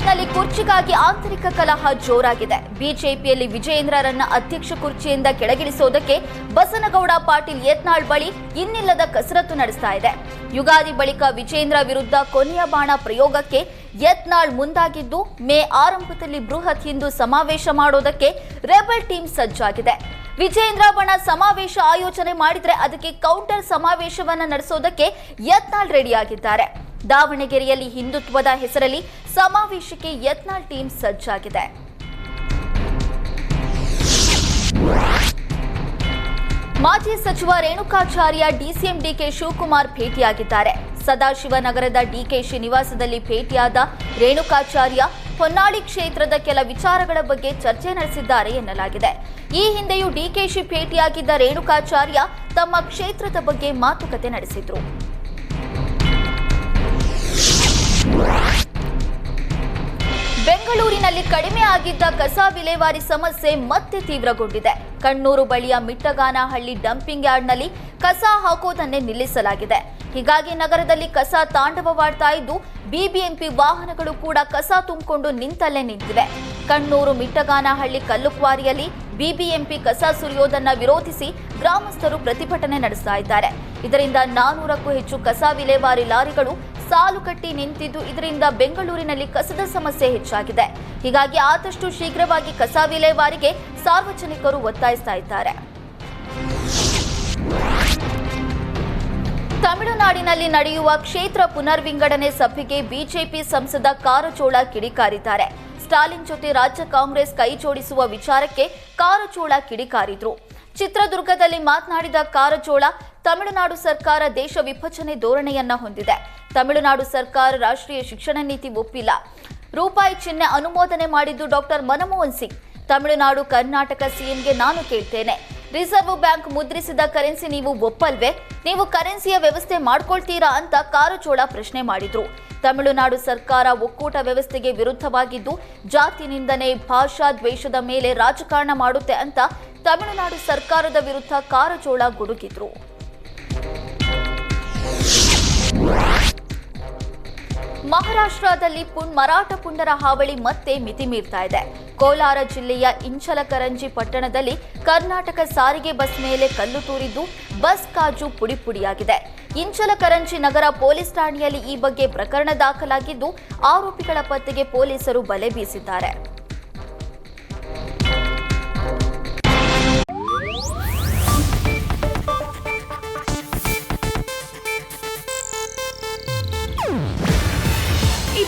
ಕಾಂಗ್ರೆಸ್ನಲ್ಲಿ ಕುರ್ಚಿಗಾಗಿ ಆಂತರಿಕ ಕಲಹ ಜೋರಾಗಿದೆ. ಬಿಜೆಪಿಯಲ್ಲಿ ವಿಜಯೇಂದ್ರರನ್ನ ಅಧ್ಯಕ್ಷ ಕುರ್ಚಿಯಿಂದ ಕೆಳಗಿಳಿಸೋದಕ್ಕೆ ಬಸನಗೌಡ ಪಾಟೀಲ್ ಯತ್ನಾಳ್ ಬಳಿ ಇನ್ನಿಲ್ಲದ ಕಸರತ್ತು ನಡೆಸ್ತಾ ಇದೆ. ಯುಗಾದಿ ಬಳಿಕ ವಿಜೇಂದ್ರ ವಿರುದ್ಧ ಕೊನೆಯ ಬಾಣ ಪ್ರಯೋಗಕ್ಕೆ ಯತ್ನಾಳ್ ಮುಂದಾಗಿದ್ದು, ಮೇ ಆರಂಭದಲ್ಲಿ ಬೃಹತ್ ಹಿಂದೂ ಸಮಾವೇಶ ಮಾಡೋದಕ್ಕೆ ರೆಬಲ್ ಟೀಮ್ ಸಜ್ಜಾಗಿದೆ. ವಿಜಯೇಂದ್ರ ಬಣ ಸಮಾವೇಶ ಆಯೋಜನೆ ಮಾಡಿದ್ರೆ ಅದಕ್ಕೆ ಕೌಂಟರ್ ಸಮಾವೇಶವನ್ನ ನಡೆಸೋದಕ್ಕೆ ಯತ್ನಾಳ್ ರೆಡಿಯಾಗಿದ್ದಾರೆ. ದಾವಣಗೆರೆಯಲ್ಲಿ ಹಿಂದುತ್ವದ ಹೆಸರಲ್ಲಿ ಸಮಾವೇಶಕ್ಕೆ ಯತ್ನಾಳ್ ಟೀಮ್ ಸಜ್ಜಾಗಿದೆ. ಮಾಜಿ ಸಚಿವ ರೇಣುಕಾಚಾರ್ಯ ಡಿಸಿಎಂ ಡಿಕೆ ಶಿವಕುಮಾರ್ ಭೇಟಿಯಾಗಿದ್ದಾರೆ. ಸದಾಶಿವನಗರದ ಡಿಕೆಶಿ ನಿವಾಸದಲ್ಲಿ ಭೇಟಿಯಾದ ರೇಣುಕಾಚಾರ್ಯ ಹೊನ್ನಾಳಿ ಕ್ಷೇತ್ರದ ಕೆಲ ವಿಚಾರಗಳ ಬಗ್ಗೆ ಚರ್ಚೆ ನಡೆಸಿದ್ದಾರೆ ಎನ್ನಲಾಗಿದೆ. ಈ ಹಿಂದೆಯೂ ಡಿಕೆಶಿ ಭೇಟಿಯಾಗಿದ್ದ ರೇಣುಕಾಚಾರ್ಯ ತಮ್ಮ ಕ್ಷೇತ್ರದ ಬಗ್ಗೆ ಮಾತುಕತೆ ನಡೆಸಿದ್ರು. ಬೆಂಗಳೂರಿನಲ್ಲಿ ಕಡಿಮೆ ಆಗಿದ್ದ ಕಸ ವಿಲೇವಾರಿ ಸಮಸ್ಯೆ ಮತ್ತೆ ತೀವ್ರಗೊಂಡಿದೆ. ಕಣ್ಣೂರು ಬಳಿಯ ಮಿಟ್ಟಗಾನಹಳ್ಳಿ ಡಂಪಿಂಗ್ ಯಾರ್ಡ್ನಲ್ಲಿ ಕಸ ಹಾಕೋದನ್ನೇ ನಿಲ್ಲಿಸಲಾಗಿದೆ. ಹೀಗಾಗಿ ನಗರದಲ್ಲಿ ಕಸ ತಾಂಡವವಾಡ್ತಾ ಇದ್ದು, ಬಿಬಿಎಂಪಿ ವಾಹನಗಳು ಕೂಡ ಕಸ ತುಂಬಿಕೊಂಡು ನಿಂತಲ್ಲೇ ನಿಂತಿವೆ. ಕಣ್ಣೂರು ಮಿಟ್ಟಗಾನಹಳ್ಳಿ ಕಲ್ಲುಕ್ವಾರಿಯಲ್ಲಿ ಬಿಬಿಎಂಪಿ ಕಸ ಸುರಿಯೋದನ್ನ ವಿರೋಧಿಸಿ ಗ್ರಾಮಸ್ಥರು ಪ್ರತಿಭಟನೆ ನಡೆಸ್ತಾ ಇದ್ದಾರೆ. ಇದರಿಂದ ನಾನೂರಕ್ಕೂ ಹೆಚ್ಚು ಕಸ ವಿಲೇವಾರಿ ಲಾರಿಗಳು ಸಾಲು ಕಟ್ಟಿ ನಿಂತಿದ್ದು ಇದರಿಂದ ಬೆಂಗಳೂರಿನಲ್ಲಿ ಕಸದ ಸಮಸ್ಯೆ ಹೆಚ್ಚಾಗಿದೆ. ಹೀಗಾಗಿ ಆದಷ್ಟು ಶೀಘ್ರವಾಗಿ ಕಸ ವಿಲೇವಾರಿಗೆ ಸಾರ್ವಜನಿಕರು ಒತ್ತಾಯಿಸ್ತಾ ಇದ್ದಾರೆ. ತಮಿಳುನಾಡಿನಲ್ಲಿ ನಡೆಯುವ ಕ್ಷೇತ್ರ ಪುನರ್ವಿಂಗಡಣೆ ಸಭೆಗೆ ಬಿಜೆಪಿ ಸಂಸದ ಕಾರಜೋಳ ಕಿಡಿಕಾರಿದ್ದಾರೆ. ಸ್ಟಾಲಿನ್ ಜೊತೆ ರಾಜ್ಯ ಕಾಂಗ್ರೆಸ್ ಕೈ ಜೋಡಿಸುವ ವಿಚಾರಕ್ಕೆ ಕಾರಜೋಳ ಕಿಡಿಕಾರಿದ್ರು. ಚಿತ್ರದುರ್ಗದಲ್ಲಿ ಮಾತನಾಡಿದ ಕಾರಜೋಳ, ತಮಿಳುನಾಡು ಸರ್ಕಾರ ದೇಶ ವಿಭಜನೆ ಧೋರಣೆಯನ್ನ ಹೊಂದಿದೆ. ತಮಿಳುನಾಡು ಸರ್ಕಾರ ರಾಷ್ಟ್ರೀಯ ಶಿಕ್ಷಣ ನೀತಿ ಒಪ್ಪಿಲ್ಲ. ರೂಪಾಯಿ ಚಿಹ್ನೆ ಅನುಮೋದನೆ ಮಾಡಿದ್ದು ಡಾಕ್ಟರ್ ಮನಮೋಹನ್ ಸಿಂಗ್. ತಮಿಳುನಾಡು ಕರ್ನಾಟಕ ಸಿಎಂಗೆ ನಾನು ಕೇಳ್ತೇನೆ. ರಿಸರ್ವ್ ಬ್ಯಾಂಕ್ ಮುದ್ರಿಸಿದ ಕರೆನ್ಸಿ ನೀವು ಒಪ್ಪಲ್ವೇ? ನೀವು ಕರೆನ್ಸಿಯ ವ್ಯವಸ್ಥೆ ಮಾಡ್ಕೊಳ್ತೀರಾ ಅಂತ ಕಾರಜೋಳ ಪ್ರಶ್ನೆ ಮಾಡಿದ್ರು. ತಮಿಳುನಾಡು ಸರ್ಕಾರ ಒಕ್ಕೂಟ ವ್ಯವಸ್ಥೆಗೆ ವಿರುದ್ಧವಾಗಿದ್ದು ಜಾತಿ ನಿಂದನೆ ಭಾಷಾ ದ್ವೇಷದ ಮೇಲೆ ರಾಜಕಾರಣ ಮಾಡುತ್ತೆ ಅಂತ ತಮಿಳುನಾಡು ಸರ್ಕಾರದ ವಿರುದ್ಧ ಕಾರಜೋಳ ಗುಡುಗಿದ್ರು. ಮಹಾರಾಷ್ಟ್ರದಲ್ಲಿ ಪುಣ್ ಮರಾಠ ಪುಂಡರ ಹಾವಳಿ ಮತ್ತೆ ಮಿತಿ ಮೀರ್ತಾ ಇದೆ. ಕೋಲಾರ ಜಿಲ್ಲೆಯ ಇಂಚಲಕರಂಜಿ ಪಟ್ಟಣದಲ್ಲಿ ಕರ್ನಾಟಕ ಸಾರಿಗೆ ಬಸ್ ಮೇಲೆ ಕಲ್ಲು ತೂರಿದ್ದು ಬಸ್ ಕಾಜು ಪುಡಿ ಪುಡಿಯಾಗಿದೆ ಇಂಚಲಕರಂಜಿ ನಗರ ಪೊಲೀಸ್ ಠಾಣೆಯಲ್ಲಿ ಈ ಬಗ್ಗೆ ಪ್ರಕರಣ ದಾಖಲಾಗಿದ್ದು, ಆರೋಪಿಗಳ ಪತ್ತೆಗೆ ಪೊಲೀಸರು ಬಲೆ ಬೀಸಿದ್ದಾರೆ.